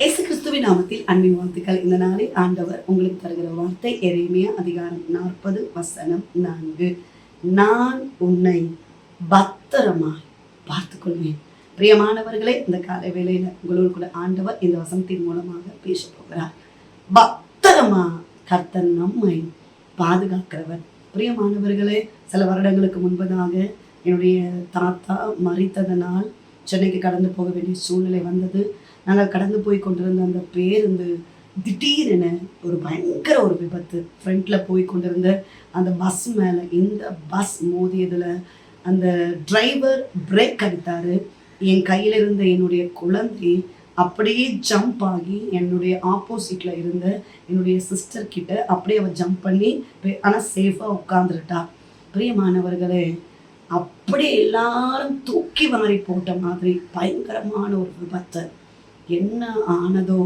இயேசு கிறிஸ்துவின் நாமத்தில் அன்பின் வாழ்த்துக்கள். இந்த நாளில் ஆண்டவர் உங்களுக்கு தருகிற வார்த்தை எரேமியா அதிகாரம் நாற்பது வசனம் நான்கு. நான் உன்னை பத்திரமாய் பார்த்துக்கொள்வேன். பிரியமானவர்களே இந்த காலை வேளையில உங்களோடு கூட ஆண்டவர் இந்த வசனத்தின் மூலமாக பேச போகிறார். பத்திரமா கர்த்தர் நம்மை பாதுகாக்கிறவர். பிரியமானவர்களே சில வருடங்களுக்கு முன்பதாக என்னுடைய தாத்தா மறித்ததனால் சென்னைக்கு கடந்து போக வேண்டிய சூழ்நிலை வந்தது. நாங்கள் கடந்து போய் கொண்டிருந்த அந்த பேருந்து திடீரென ஒரு பயங்கர ஒரு விபத்து. ஃப்ரண்ட்டில் போய் கொண்டிருந்த அந்த பஸ் மேலே இந்த பஸ் மோதியதில் அந்த டிரைவர் பிரேக் அடித்தார். என் கையில் இருந்த என்னுடைய குழந்தை அப்படியே ஜம்ப் ஆகி என்னுடைய ஆப்போசிட்டில் இருந்த என்னுடைய சிஸ்டர் கிட்ட அப்படியே அவள் ஜம்ப் பண்ணி ஆனால் சேஃபாக உட்காந்துருட்டா பிரியமானவர்களே அப்படியே எல்லாரும் தூக்கி வாரி போட்ட மாதிரி பயங்கரமான ஒரு விபத்து. என்ன ஆனதோ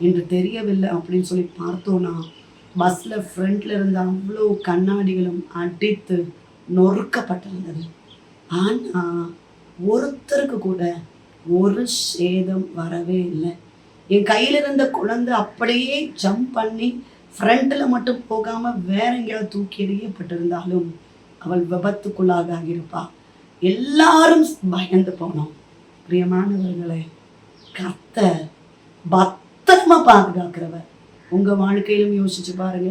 என்று தெரியவில்லை அப்படின்னு சொல்லி பார்த்தோன்னா பஸ்ஸில் ஃப்ரண்ட்ல இருந்த அவ்வளோ கண்ணாடிகளும் அடித்து நொறுக்கப்பட்டிருந்தது. ஆனால் ஒருத்தருக்கு கூட ஒரு சேதம் வரவே இல்லை. என் கையில் இருந்த குழந்தை அப்படியே ஜம்ப் பண்ணி ஃப்ரண்ட்டில் மட்டும் போகாமல் வேற எங்கேயாவது தூக்கி எறியப்பட்டிருந்தாலும் அவள் விபத்துக்குள்ளாக ஆகியிருப்பா எல்லாரும் பயந்து போனோம். பிரியமானவர்களே கர்த்தர் பத்திரமா பாதுகாக்கிறவர். உங்க வாழ்க்கையிலும் யோசிச்சு பாருங்க.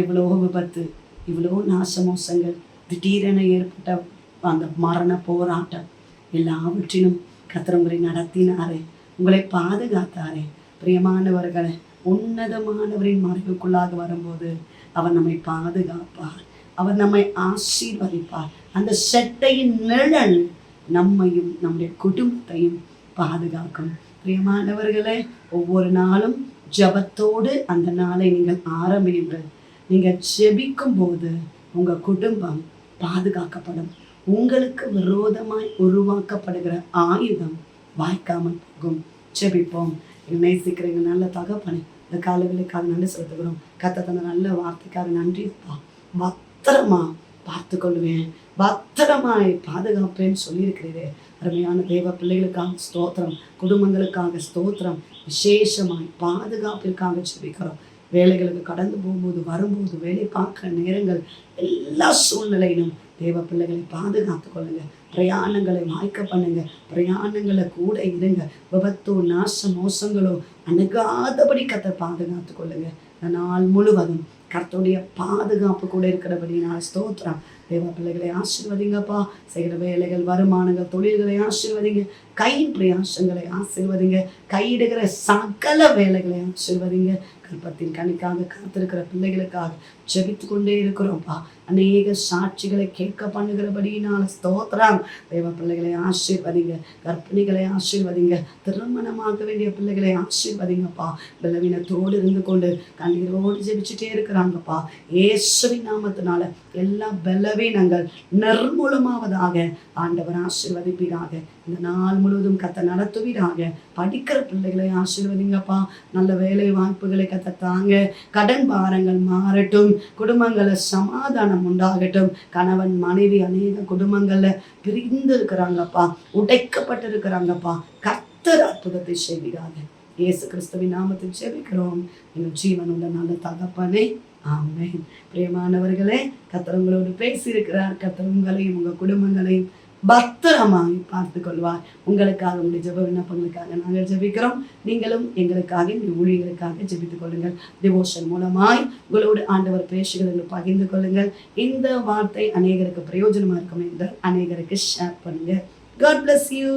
இவ்வளோ விபத்து இவ்வளோ நாசமோசங்கள் திடீரென ஏற்பட்ட அந்த மரண போராட்டம். எல்லாவற்றிலும் கர்த்தர் உங்களை நடத்தினாரே உங்களை பாதுகாத்தாரே. பிரியமானவர்களை உன்னதமானவரின் மறைவுக்குள்ளாக வரும்போது அவர் நம்மை பாதுகாப்பார். அவர் நம்மை ஆசீர்வதிப்பார். அந்த செட்டையின் நிழல் நம்மையும் நம்முடைய குடும்பத்தையும் பாதுகாக்கும். பிரியமானவர்களே ஒவ்வொரு நாளும் ஜபத்தோடு அந்த நாளை நீங்கள் ஆரம்பியுங்கள். நீங்கள் ஜெபிக்கும் போது உங்கள் குடும்பம் பாதுகாக்கப்படும். உங்களுக்கு விரோதமாய் உருவாக்கப்படுகிற ஆயுதம் வாய்க்காமல் போகும். ஜெபிப்போம். நேசிக்கிறீங்க நல்ல தகப்பனை இந்த காலங்களுக்காக நன்றி செலுத்துகிறோம். கத்த தந்த நல்ல வார்த்தைக்காக நன்றிப்பா பத்திரமா பார்த்து கொள்வேன் பத்திரமாய் பாதுகாப்பேன்னு சொல்லியிருக்கிறீரே. அருமையான தேவ பிள்ளைகளுக்காக ஸ்தோத்திரம் குடும்பங்களுக்காக ஸ்தோத்திரம் விசேஷமாய் பாதுகாப்பிற்காக ஜெபிக்கிறோம். வேலைகளுக்கு கடந்து போகும்போது வரும்போது வேலை பார்க்க நேரங்கள் எல்லா சூழ்நிலையிலும் தேவ பிள்ளைகளை பாதுகாத்து கொள்ளுங்க. பிரயாணங்களை வாய்க்க பண்ணுங்க. பிரயாணங்களை கூட இருங்க. விபத்தோ நாச மோசங்களோ அணுகாதபடி கத்தை பாதுகாத்து கொள்ளுங்க. நாள் முழுவதும் கர்த்தருடைய பாதுகாப்பு கூட இருக்கிறபடினால் ஸ்தோத்திரம். தேவ பிள்ளைகளை ஆசிர்வதிங்கப்பா. செய்கிற வேலைகள் வருமானங்கள் தொழில்களை ஆசிர்வதிங்க. கையின் பிரயாசங்களை ஆசிர்வதிங்க. கையிடுகிற சகல வேலைகளை ஆசிர்வதிங்க. கற்பத்தின் கணிக்காக காத்திருக்கிற பிள்ளைகளுக்காக ஜெபித்து கொண்டே இருக்கிறோம்ப்பா அநேக சாட்சிகளை கேட்க பண்ணுகிறபடியினால ஸ்தோத்திரம். தேவ பிள்ளைகளை ஆசீர்வதிங்க கர்ப்பிணிகளை ஆசீர்வதிங்க திருமணமாக வேண்டிய பிள்ளைகளை ஆசீர்வதிங்கப்பா. பலவீனத்தோடு இருந்து கொண்டு கண்ணீரோடு ஜெபிச்சுட்டே இருக்கிறாங்கப்பா. ஏசுவின் நாமத்தினால எல்லா பலவீனங்கள் நிர்மூலமாவதாக ஆண்டவர் ஆசீர்வதிப்பீராக. இந்த நாள் முழுவதும் கத்த நடத்துவீராக. படிக்கிற பிள்ளைகளை ஆசீர்வதிங்கப்பா. நல்ல வேலை வாய்ப்புகளை கத்த தாங்க. கடன் பாரங்கள் மாறட்டும். குடும்பங்களை சமாதானம் உண்டாகட்டும். கணவன் மனைவி அநேக குடும்பங்கள்ல பிரிந்து இருக்கிறாங்கப்பா உடைக்கப்பட்டு இருக்கிறாங்கப்பா கத்தர் அற்புதத்தை செய்வீராக. இயேசு கிறிஸ்துவின் நாமத்தில் செபிக்கிறோம் எங்கள் ஜீவனுள்ள நல்ல தகப்பனே ஆமேன். பிரியமானவர்களே கத்தர் உங்களோடு பேசியிருக்கிறார். கத்தர் உங்களையும் உங்கள் குடும்பங்களையும் பத்திரமாய் பார்த்து கொள்வார் உங்களுக்காக உங்களுடைய ஜெப விண்ணப்பங்களுக்காக நாங்கள் ஜெபிக்கிறோம். நீங்களும் எங்களுக்காக இந்த ஊழியர்களுக்காக ஜெபித்துக் கொள்ளுங்கள். டிவோஷன் மூலமாய் உங்களோடு ஆண்டவர் பேசுகிறது பகிர்ந்து கொள்ளுங்கள். இந்த வார்த்தை அநேகருக்கு பிரயோஜனமா இருக்கும் என்று அநேகருக்கு ஷேர் பண்ணுங்க காட் பிளஸ் யூ